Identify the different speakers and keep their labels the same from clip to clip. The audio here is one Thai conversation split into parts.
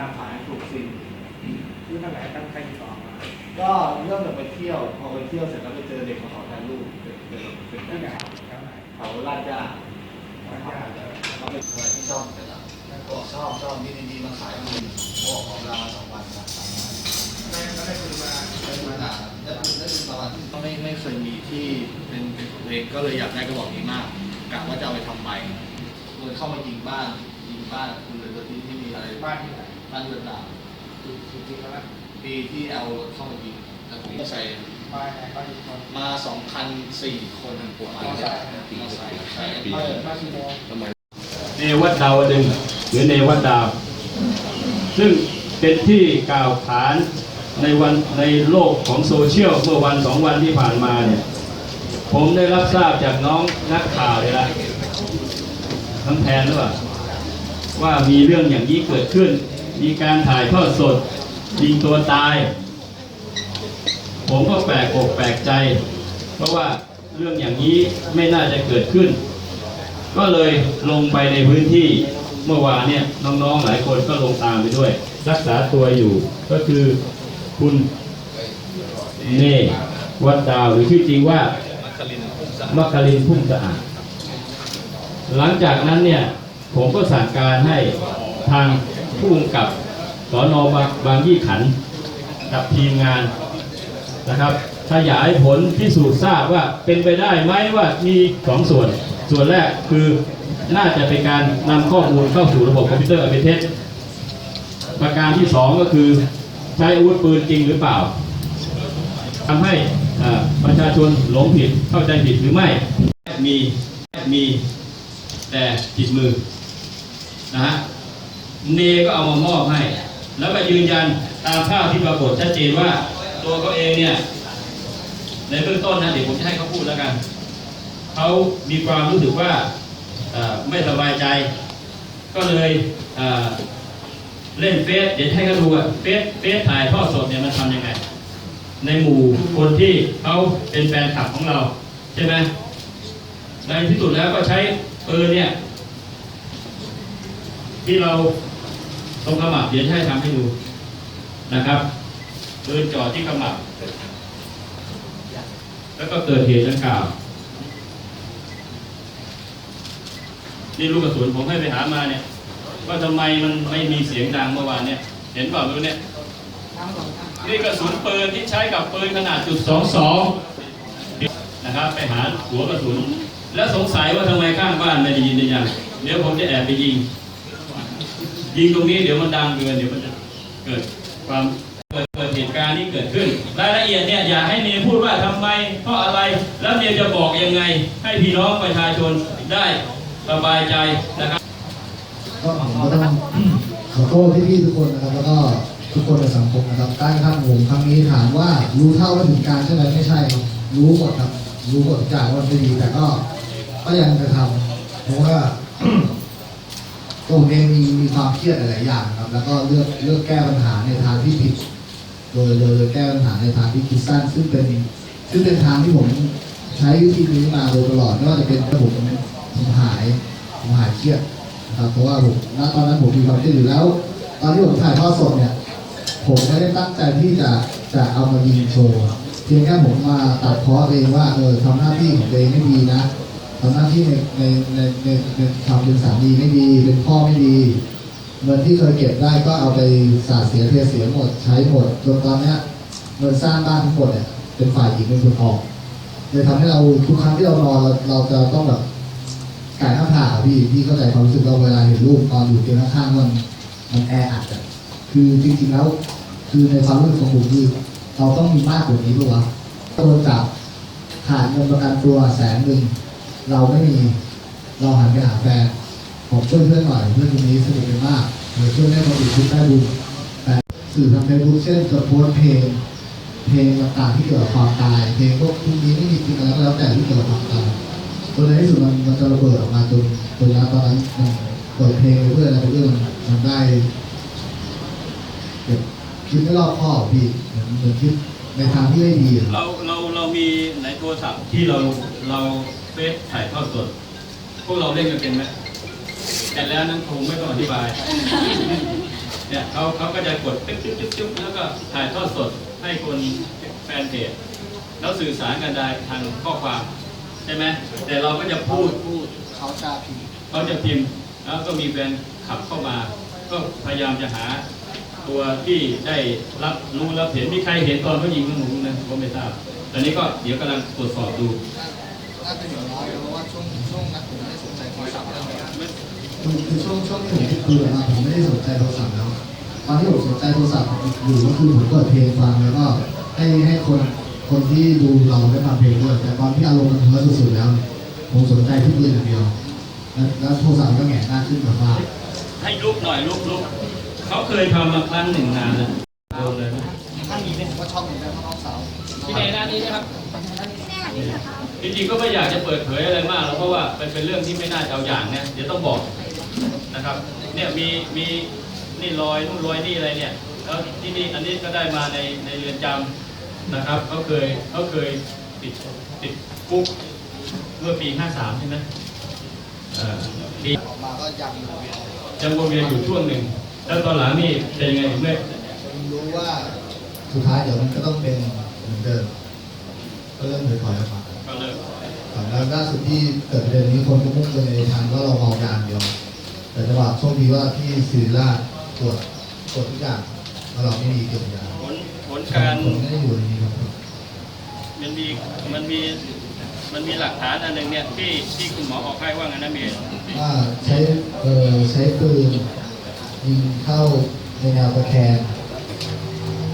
Speaker 1: ตามขายถูกซิง
Speaker 2: ซื้อมาไหนตั้งใครติดต่อมา
Speaker 1: ก็เริ่มจากไปเที่ยวพอไปเที่ยวเสร็จแล้วไปเจอเด็กมาขอถ่ายรูปเป็นเป็นเป็น
Speaker 2: ที่ไหนแถวไหน
Speaker 1: เขาลาดย่า
Speaker 2: วันยาเออ
Speaker 1: เขาเป็นอะไรที่ชอบกันละก็ชอบชอบมีดีๆมาขายมือบอกของเราสองวันนะสามวัน
Speaker 2: ได้ก็ได้ปืนมา
Speaker 1: ได้ปืนหนาได้ปืนได้ปืนประมาณก็ไม่ไม่เคยมีที่เป็นเป็นของเองก็เลยอยากได้กระบอกนี้มากกะว่าจะเอาไปทำใบเลยเข้ามายิงบ้านยิงบ้านคือเลยโดยที่ไม่มีอะไร
Speaker 2: บ้านที่ไหน
Speaker 1: บ้านเรือนดาว
Speaker 2: จริงๆแล้วนะ
Speaker 1: ปีที่เอารถเข้ามายิงแต่ผมก็ใส่
Speaker 2: บ้าไหนบ้านอีกคน
Speaker 1: มาสองพันสี่คนปวดมามอไซค์มอไซค์ใช่
Speaker 2: บ้านบ้าสีโมง
Speaker 3: เนวัดดาวดึงหรือเนวัดดาว ซึ่งเป็นที่กล่าวขานในวันในโลกของโซเชียลเมื่อวันสองวันที่ผ่านมาเนี่ยผมได้รับทราบจากน้องนักข่าวเลยละทั้งแทนหรือเปล่าว่ามีเรื่องอย่างนี้เกิดขึ้น มีการถ่ายทอดสดยิงตัวตาย ผมก็แปลกอกแปลกใจ เพราะว่าเรื่องอย่างนี้ไม่น่าจะเกิดขึ้น ก็เลยลงไปในพื้นที่เมื่อวานเนี่ยน้องๆหลายคนก็ลงตามไปด้วย รักษาตัวอยู่ก็คือคุณเนวัดดาวหรือชื่อจริงว่ามัคคลินพุ่มสะอาดหลังจากนั้นเนี่ยผมก็สั่งการให้ทาง ผู้กำกับสอนอบางบางยี่ขันกับทีมงานนะครับขยายผลพิสูจน์ทราบว่าเป็นไปได้ไหมว่ามีสองส่วน ส่วนแรกคือน่าจะเป็นการนำข้อมูลเข้าสู่ระบบคอมพิวเตอร์อันเป็นเท็จประการที่สองก็คือใช้อาวุธปืนจริงหรือเปล่าทำให้ประชาชนหลงผิดเข้าใจผิดหรือไม่มีมีแต่ผิดมือนะฮะ เนก็เอามามอบให้ แล้วก็ยืนยันตามภาพที่ปรากฏชัดเจนว่าตัวเขาเองเนี่ยในเบื้องต้นนะเดี๋ยวผมจะให้เขาพูดแล้วกัน เขามีความรู้สึกว่าไม่สบายใจ ก็เลยเอ่อเล่นเฟซเดี๋ยวให้เขาดูว่าเฟซเฟซถ่ายทอดสดเนี่ยมันทำยังไง ในหมู่คนที่เขาเป็นแฟนคลับของเราใช่ไหมในที่สุดแล้วก็ใช้ปืนเนี่ย ที่เรา ตรงขมับเดี๋ยวให้ทำให้ดูนะครับปืนจ่อที่ขมับแล้วก็เกิดเหตุดังกล่าวนี่ลูกกระสุนผมให้ไปหามาเนี่ย ว่าทำไมมันไม่มีเสียงดังเมื่อวานเนี่ย เห็นเปล่าไม่รู้เนี่ยนี่กระสุนปืนที่ใช้กับปืนขนาดจุดสองสองนะครับ ไปหาหัวกระสุน แล้วสงสัยว่าทำไมข้างบ้านไม่ได้ยินได้ยังเดี๋ยวผมจะแอบไปยิง ยิงตรงนี้เดี๋ยวมันดังเกินเดี๋ยวมันจะเกิดความเกิดเกิดเหตุการณ์ที่เกิดขึ้น รายละเอียดเนี่ยอย่าให้เนยพูดว่าทำไมเพราะอะไรแล้วเนยจะบอกยังไง ให้พี่น้องประชาชนได้สบายใจนะครับ
Speaker 4: ก็ผมก็ต้องขอโทษพี่ๆทุกคนนะครับแล้วก็ทุกคนในสังคมนะครับใต้ข้ามผมครั้งนี้ถามว่ารู้เท่าไม่ถึงการใช่ไหมไม่ใช่ครับรู้หมดครับรู้หมดทุกวันไม่ดีแต่ก็ก็ยังจะทำเพราะว่า ตัวผมเองมีมีความเครียดหลายอย่างครับ แล้วก็เลือกเลือกแก้ปัญหาในทางที่ผิด โดยโดยแก้ปัญหาในทางที่คิดสั้นซึ่งเป็นซึ่งเป็นทางที่ผมใช้วิธีนี้มาโดยตลอดไม่ว่าจะเป็นผมผมหายผมหายเครียดนะครับเพราะว่าผมณตอนนั้นผมมีความเครียดอยู่แล้ว ตอนที่ผมถ่ายทอดสดเนี่ย ผมไม่ได้ตั้งใจที่จะจะเอามายิงโชว์เพียงแค่ผมมาตัดเพาะเองว่าเออทำหน้าที่ของตัวเองไม่ดีนะ ทำหน้าที่ในในในในในทำเป็นสามีไม่ดีเป็นพ่อไม่ดี เงินที่เคยเก็บได้ก็เอาไปสาดเสียเทเสียหมดใช้หมดจนตอนเนี้ยเงินสร้างบ้านทั้งหมดเนี่ยเป็นฝ่ายหญิงเป็นคนออกเลยทำให้เราทุกครั้งที่เรานอนเราเราจะต้องแบบกายหน้าผากพี่พี่เข้าใจความรู้สึกเราเวลาเห็นลูกนอนอยู่เตียงข้างมันมันแออัดอะคือจริงๆแล้ว คือในความรู้สึกของผมคือเราต้องมีมากกว่านี้ด้วยวะโดนจับขาดเงินประกันตัวแสนหนึ่ง เราไม่มี เราหันไปหาแฟนผมช่วยเพื่อนหน่อยเพื่อนคนนี้สนิทกันมากเดี๋ยช่วยแม่มาติดคุกได้บุญแต่สื่อทางเฟซบุ๊กเช่นจะโพสเพลงเพลงต่างๆที่เกี่ยวกับความตาย เพลงพวกพวกนี้ไม่มีจริงอะไรก็แล้วแต่ที่เกี่ยวกับความตายจนในที่สุดมันมันจะระเบิดออกมาจนจนแล้วตอนนั้นมันเปิดเพลงเพื่ออะไรเรื่อมันมันได้แบบคิดไม่รอบคอบพี่เหมือนเหมือนคิดในทางที่ไม่ดี
Speaker 3: เราเราเรามีในโทรศัพท์ที่เราเรา เฟซถ่ายทอดสด พวกเราเล่นกันเป็นไหมแต่แล้วนั้นคงไม่ต้องอธิบาย เนี่ยเขาเขาก็จะกดติ๊บติ๊บติ๊บติ๊บแล้วก็ถ่ายทอดสดให้คนแฟนเพจแล้วสื่อสารกันได้ทางข้อความใช่ไหมแต่เราก็จะพูด
Speaker 1: พูดเขาจะพิมพ์
Speaker 3: เขาจะพิมพ์แล้วก็มีแฟนขับเข้ามา ก็พยายามจะหาตัวที่ได้รับรู้รับเห็นมีใครเห็นตอนเขายิงหนูนะผมไม่ทราบตอนนี้ก็เดี๋ยวกำลังตรวจสอบดู
Speaker 1: น่าจะอยู่น้อยเพราะว่าช่วงช่วงนั้นผมไม่ได้สนใจโทรศัพท์เรื่องนี้
Speaker 4: คือคือช่วงช่วงที่ผมคุยกับมาผมไม่ได้สนใจโทรศัพท์แล้วตอนที่ผมสนใจโทรศัพท์อยู่ก็คือผมเปิดเพลงฟังแล้วก็ให้ให้คนคนที่ดูเราได้ฟังเพลงด้วยแต่ตอนที่อารมณ์มันเพ้อสุดๆแล้ว ผมสนใจที่ปืนอย่างเดียว แล้วแล้วโทรศัพท์ก็แหงนหน้าขึ้นแบบว่า
Speaker 3: ให้ลุกหน่อยลุกลุกเขาเคยทำมาครั้งหนึ่งนานแล้วโดนเลยไหม
Speaker 1: ถ้ามีเนี่ยผมก็ชอบเหมือนกันเพราะน้องสาว
Speaker 2: พี่เนยหน้านี้นะครับ
Speaker 3: จริงๆก็ไม่อยากจะเปิดเผยอะไรมากหรอกเพราะว่ามันเป็นเรื่องที่ไม่น่าจะเอาอย่างเนี่ยเดี๋ยวต้องบอกนะครับเนี่ยมีมีนี่รอยนู่นรอยนี่อะไรเนี่ยแล้วที่นี่อันนี้ก็ได้มาในในเรือนจำนะครับเขาเคยเขาเคยติดติดคุกเมื่อปี 53 ใช่ไหมเออปี
Speaker 1: ออกมาก็ยังอยู่เวียน
Speaker 3: ยังวนเวียนอยู่ช่วงหนึ่ง แล้วตอนหลังนี่เป็นยังไงถึงไม่
Speaker 1: ผมรู้ว่า
Speaker 4: สุดท้ายเดี๋ยวมันก็ต้องเป็นเหมือนเดิมก็เริ่มถอยๆออกมา แล้วล่าสุดที่เกิดประเด็นนี้คนก็มุ่งไปในทางว่าเราเมายาเดียว แต่จังหวะโชคดีว่าที่ศิริราชตรวจตรวจทุกอย่างว่าเราไม่มีเกี่ยวกับยา
Speaker 3: ผลผลการ
Speaker 4: ผมไม่ได้อยู่ในนี้ครับ
Speaker 3: มันมีมันมีมันมีหลักฐานอันหนึ่งเนี่ยที่ที่คุณหมอออกให้ว่าไงนะเมย์
Speaker 4: ว่าใช้เอ่อใช้ปืนยิงเข้าในแนวตะแคง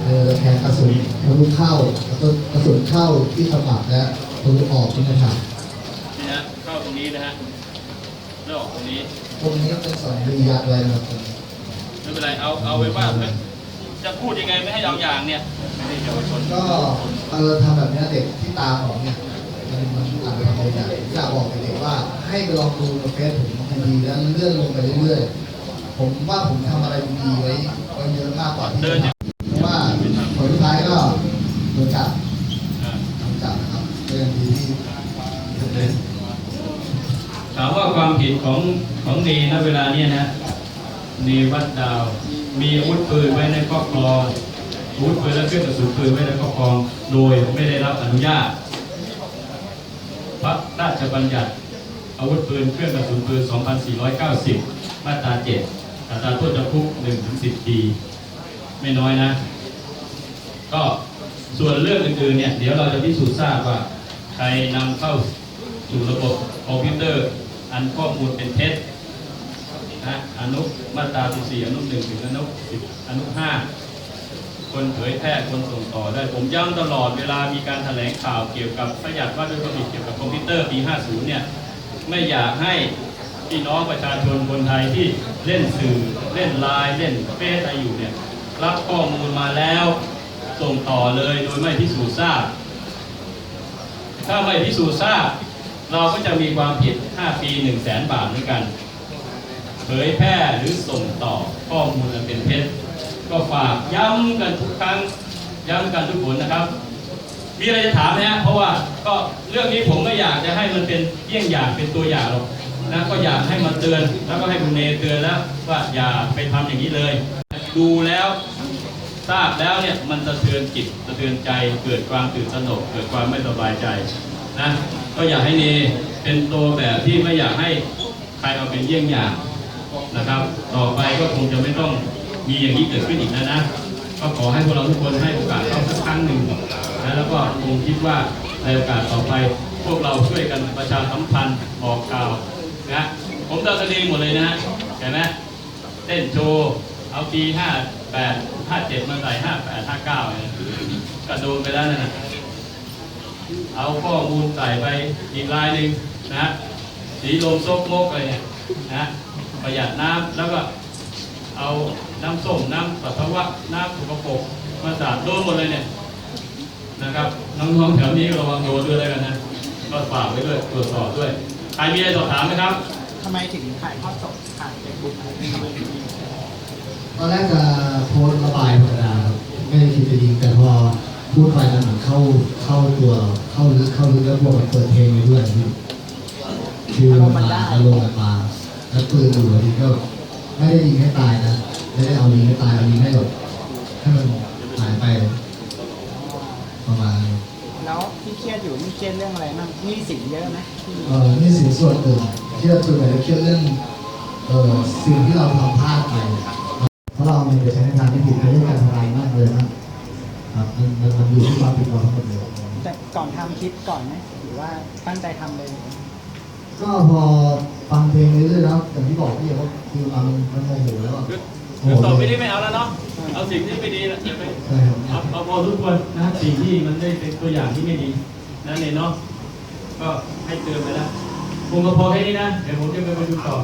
Speaker 4: เออตะแคงกระสุนทะลุเข้าแล้วก็กระสุนเข้าที่ขมับและ ทะลุออกที่หน้าผาก
Speaker 3: นี่นะเข้าตรงนี้นะฮะแล้วออกตรงนี้
Speaker 4: ตรงนี้เป็นสองรียัดไว้นะครับ
Speaker 3: ไม่เป็นไรเอาเอาไว้ว่าจะพูดยังไงไม่ให้เอาอย่างเนี่ยไม่ได้เยาวชน
Speaker 4: ก็เออทำแบบเนี้ยเด็กที่ตามออกเนี่ยมันมันอาจจะทำอะไรได้อยากบอกเด็กๆว่าให้ไปลองดูในเฟซผมดีๆแล้วเลื่อนลงไปเรื่อยๆผมว่าผมทำอะไรดีๆไว้ไว้เยอะมากกว่าที่
Speaker 3: เดิน
Speaker 4: จะทำเพราะว่าผลสุดท้ายก็โดนจับ
Speaker 3: อ่า
Speaker 4: โดนจับนะค รับก็ยังดีที่ผมเล่น
Speaker 3: ถามว่าความผิดของของเนณเวลาเนี้ยนะเนวัดดาว มีอาวุธปืนไว้ในครอบครองอาวุธปืนและเครื่องกระสุนปืนไว้ในครอบครอง โดยไม่ได้รับอนุญาต พระราชบัญญัติอาวุธปืนเครื่องกระสุนปืน 2490 มาตรา 7 อัตราโทษจำคุก1-10 ปี ไม่น้อยนะ ก็ส่วนเรื่องอื่นๆเนี่ย เดี๋ยวเราจะพิสูจน์ทราบว่า ครนำเข้าสู่ระบบคอมพิวเตอร์ อันข้อมูลเป็นเท็จนะอนุมาตรา14อนุ1ถึงอนุ10อนุ5คนเผยแพร่คนส่งต่อได้ ผมย้ำตลอดเวลามีการแถลงข่าวเกี่ยวกับประหยัดว่าด้วยความผิดเกี่ยวกับคอมพิวเตอร์ปี 50 เนี่ย ไม่อยากให้พี่น้องประชาชนคนไทยที่เล่นสื่อเล่นไลน์เล่นเฟซอะไรอยู่เนี่ย รับข้อมูลมาแล้ว ส่งต่อเลยโดยไม่พิสูจน์ทราบ ถ้าไม่พิสูจน์ทราบ เราก็จะมีความผิด 5 ปี 1 0 0 0 0แสนบาทเหมือนกัน เผยแพร่หรือส่งต่อข้อมูลเป็นเท็จก็ฝากย้ำกันทุกครั้ง ย้ำกันทุกคนนะครับ มีอะไรจะถามไหมฮะเพราะว่าก็เรื่องนี้ผมไม่อยากจะให้มันเป็นเยี่ยงอย่างเป็นตัวอย่างหรอกนะก็อยากให้มันเตือนแล้วก็ให้คุณเนเตือนแล้วว่าอย่าไปทำอย่างนี้เลย ดูแล้ว ทราบแล้วเนี่ยมันสะเทือนจิตสะเทือนใจเกิดความตื่นตระหนกเกิดความไม่สบายใจนะก็อยากให้เนเป็นตัวแบบที่ไม่อยากให้ใครเอาเป็นเยี่ยงอย่างนะครับ ต่อไปก็คงจะไม่ต้องมีอย่างนี้เกิดขึ้นอีกแล้วนะก็ขอให้พวกเราทุกคนให้โอกาสเขาสักครั้งหนึ่งนะแล้วก็คงคิดว่าในโอกาสต่อไปพวกเราช่วยกันประชาสัมพันธ์บอกกล่าวนะผมดาวแสดงหมดเลยนะฮะเห็นไหมเต้นโชว์เอาปีห้า แปดห้าเจ็ดมาใส่ห้าแปดห้าเก้าเนี่ยกระโดนไปแล้วนะเอาข้อมูลใส่ไปอีกลายหนึ่งนะสีลมซกมกอะไรเนี่ยนะประหยัดน้ำแล้วก็เอาน้ำส้มน้ำปัสสาวะน้ำสุกปรกมาสาดโดนหมดเลยเนี่ยนะครับน้องๆแถวนี้ระวังโดนด้วยแล้วกันนะก็ฝากไว้ด้วยตรวจสอบด้วยใครมีอะไรสอบถามไหมครับ
Speaker 2: ทำไมถึงถ่ายทอดสดผ่านเฟซบุ๊กทำไมถึง
Speaker 4: ตอนแรกจะโพสต์ระบายธรรมดาครับไม่ได้คิดจะยิงแต่พอพูดไปมันเหมือนเข้าเข้าตัวเข้าลึกเข้าลึกแล้วบวกกับเปิดเพลงไปด้วยพี่คือมันมาอารมณ์มันมาแล้วปืนอยู่ดีก็ไม่ได้ยิงให้ตายนะไม่ได้เอายิงให้ตายเอายิงให้แบบให้มันหายไป ประมาณนี้
Speaker 2: แล้วที่เครียดอยู่นี่เครียดเรื่องอะไรบ้างหนี้สินเยอะไหมที่
Speaker 4: เออนี่สินส่วนหนึ่งเครียดส่วนใหญ่จะเครียดเรื่องเออสิ่งที่เราทำพลาดไป เพราะเราเอามันไปใช้ในทางที่ผิดในเรื่องการทำลายมากเลยนะครับมันมันมันอยู่ที่ความผิดเราทั้งหมดเลย
Speaker 2: แต่ก่อนทำคิดก่อนไหมหรือว่าตั้งใจทำเลย
Speaker 4: ก็พอฟังเพลงเรื่อยๆแล้วอย่างที่บอกพี่ว่าคือมันมันโมโหแล้วอะโม
Speaker 3: คือ
Speaker 4: โห
Speaker 3: ต่อไป
Speaker 4: เล
Speaker 3: นี้
Speaker 4: ย
Speaker 3: ไม่เอาแล้วเนาะเอาสิ่งที่ไม่ดีละอย่าไป
Speaker 4: ใช่ครับ
Speaker 3: เอาเอาพอทุกคนนะสิ่งที่มันได้เป็นตัวอย่างที่ไม่ดีนั่นเองเนาะก็ให้เตือนไปแล้วคงก็พอแค่นี้นะเดี๋ยวผมจะไปประชุมต่อ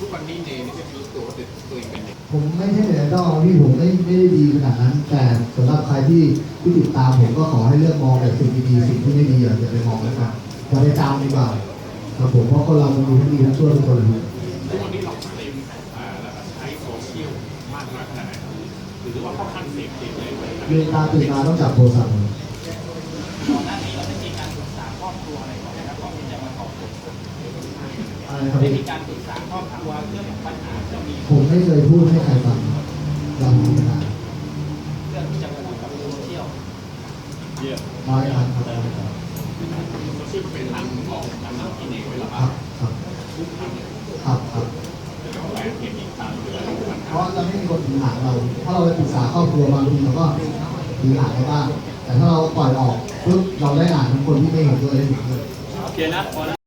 Speaker 5: ทุกวันนี้เนนี่จะรู้ตัวว่าตัวเองเป็นเด็ก
Speaker 4: ผมไม่ใช่เป็นไอดอลพี่ผมไม่ไม่ได้ดีขนาดนั้น แต่สำหรับใครที่ที่ติดตามผมก็ขอให้เลือกมองแต่สิ่งดีๆสิ่งที่ไม่ดีอย่าอย่าไปมองนะครับอย่าไปตามดีกว่าครับผมเพราะคนเรามันมีทั้งดีทั้งชั่วทุกคนเลย
Speaker 5: ทุกวันนี้เราสตรีมอ่าแล้วก็ใช้โซเชียลมากน้อยขนาดไหนครับหรือว่าค่อนข้างเสพติดเลยไหมครับ
Speaker 4: เรียนตาตื่นมาต้องจับโทรศัพท์ ไรนะครับ
Speaker 2: ได้
Speaker 4: พี่
Speaker 2: มีการปรึกษาครอบครัวเรื่องปัญหาที่เรามี
Speaker 4: ผมไม่เคยพูดให้ใครฟังเรามีปัญหา
Speaker 2: เรื่องที่จะมาพูดกับโซเชียล
Speaker 4: น้อยครั้งครับ
Speaker 5: โซเชียลเป็นทางของทางที่เนเวลา
Speaker 4: ครับครับครับครับ
Speaker 5: แล้วแหวนเก็บอีกตามเดือน
Speaker 4: เพราะจะไม่มีคนถือหางเรา ถ้าเราไปปรึกษาครอบครัวบางทีเราก็ถือหางได้บ้างแต่ถ้าเราปล่อยออกปุ๊บเราได้อ่านทั้งคนที่ไม่เห็นด้วยและเห็นด้วย
Speaker 3: โอเคนะพอนะ